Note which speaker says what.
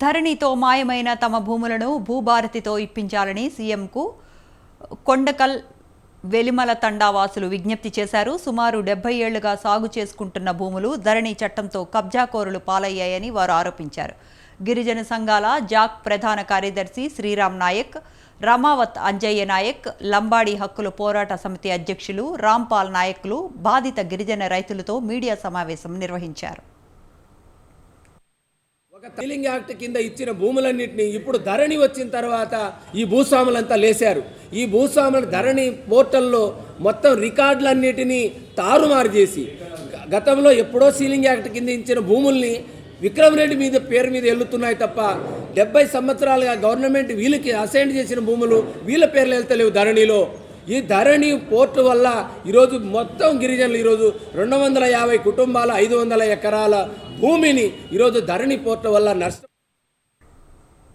Speaker 1: ధరణితో మాయమైన తమ భూములను భూభారతితో ఇప్పించాలని సీఎంకు కొండకల్ వెలిమల తండావాసులు విజ్ఞప్తి చేశారు. సుమారు డెబ్బై ఏళ్ళుగా సాగు చేసుకుంటున్న భూములు ధరణి చట్టంతో కబ్జాకోరులు పాలయ్యాయని వారు ఆరోపించారు. గిరిజన సంఘాల జాక్ ప్రధాన కార్యదర్శి శ్రీరామ్ నాయక్ రమావత్ అంజయ్య నాయక్ లంబాడి హక్కుల పోరాట సమితి అధ్యక్షులు రాంపాల్ నాయకులు బాధిత గిరిజన రైతులతో మీడియా సమావేశం నిర్వహించారు.
Speaker 2: సీలింగ్ యాక్ట్ కింద ఇచ్చిన భూములన్నింటినీ ఇప్పుడు ధరణి వచ్చిన తర్వాత ఈ భూస్వాములంతా లేశారు. ఈ భూస్వాముల ధరణి పోర్టల్లో మొత్తం రికార్డులన్నిటినీ తారుమారు చేసి గతంలో ఎప్పుడో సీలింగ్ యాక్ట్ కింద ఇచ్చిన భూముల్ని విక్రమరెడ్డి మీద పేరు మీద వెళ్తున్నాయి తప్ప డెబ్బై సంవత్సరాలుగా గవర్నమెంట్ వీళ్ళకి అసైన్ చేసిన భూములు వీళ్ళ పేర్లు వెళ్తలేవు ధరణిలో. ఈ ధరణి పోర్టు వల్ల ఈరోజు మొత్తం గిరిజనులు ఈరోజు రెండు వందల యాభై కుటుంబాల ఐదు వందల ఎకరాల భూమిని ఈరోజు ధరణి పోర్టు వల్ల నష్టం